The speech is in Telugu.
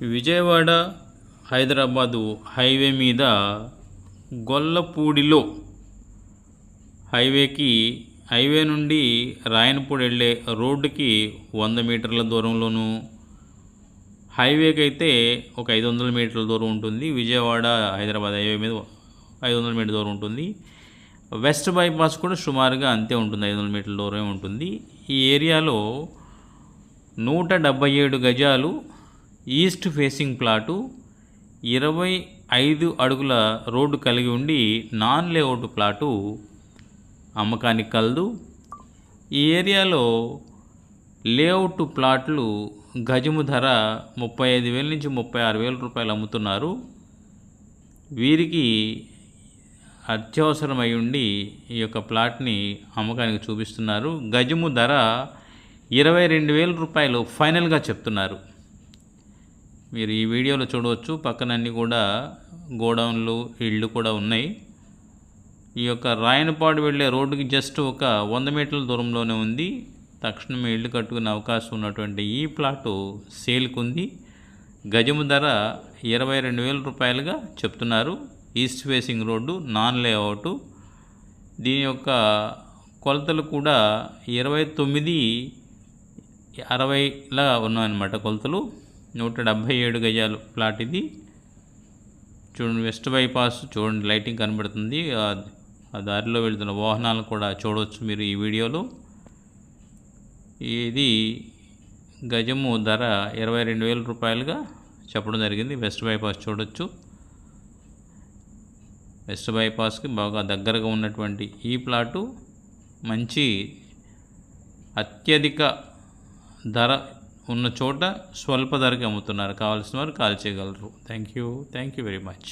విజయవాడ హైదరాబాదు హైవే మీద గొల్లపూడిలో హైవేకి హైవే నుండి రాయనపూడి వెళ్ళే రోడ్డుకి వంద మీటర్ల దూరంలోనూ హైవేకి అయితే ఒక ఐదు వందల మీటర్ల దూరం ఉంటుంది. విజయవాడ హైదరాబాద్ హైవే మీద ఐదు వందల మీటర్ దూరం ఉంటుంది. వెస్ట్ బైపాస్ కూడా సుమారుగా అంతే ఉంటుంది ఐదు వందల మీటర్ల దూరమే ఉంటుంది. ఈ ఏరియాలో నూట డెబ్బై ఏడు గజాలు ఈస్ట్ ఫేసింగ్ ప్లాటు ఇరవై ఐదు అడుగుల రోడ్డు కలిగి ఉండి నాన్ లేఅవుట్ ప్లాటు అమ్మకానికి కలదు. ఈ ఏరియాలో లేఅవుట్ ప్లాట్లు గజము ధర ముప్పై ఐదు వేల నుంచి ముప్పై ఆరు వేల రూపాయలు అమ్ముతున్నారు. వీరికి అత్యవసరమై ఉండి ఈ యొక్క ప్లాట్ని అమ్మకానికి చూపిస్తున్నారు. గజము ధర ఇరవై రెండు వేల రూపాయలు ఫైనల్గా చెప్తున్నారు. మీరు ఈ వీడియోలో చూడవచ్చు. పక్కన అన్నీ కూడా గోడౌన్లు ఇళ్ళు కూడా ఉన్నాయి. ఈ యొక్క రాయనపాడు వెళ్ళే రోడ్డుకి జస్ట్ ఒక వంద మీటర్ల దూరంలోనే ఉంది. తక్షణమే ఇల్లు కట్టుకునే అవకాశం ఉన్నటువంటి ఈ ప్లాటు సేల్కుంది. గజము ధర ఇరవై రెండు వేల రూపాయలుగా చెప్తున్నారు. East facing road non layout. దీని యొక్క కొలతలు కూడా ఇరవై తొమ్మిది అరవైలా ఉన్నాయన్నమాట కొలతలు. నూట డెబ్భై ఏడు గజాలు ప్లాట్ ఇది. చూడండి వెస్ట్ బైపాస్ చూడండి లైటింగ్ కనబడుతుంది. ఆ- దారిలో వెళ్తున్న వాహనాలను కూడా చూడవచ్చు మీరు ఈ వీడియోలో. ఇది గజము ధర ఇరవై రెండు వేల రూపాయలుగా చెప్పడం జరిగింది. వెస్ట్ బైపాస్ చూడొచ్చు. వెస్ట్ బైపాస్కి బాగా దగ్గరగా ఉన్నటువంటి ఈ ప్లాటు మంచి అత్యధిక ధర ఉన్న చోట స్వల్ప ధరకి అమ్ముతున్నారు. కావాల్సిన వారు కాల్ చేయగలరు. Thank you thank you very much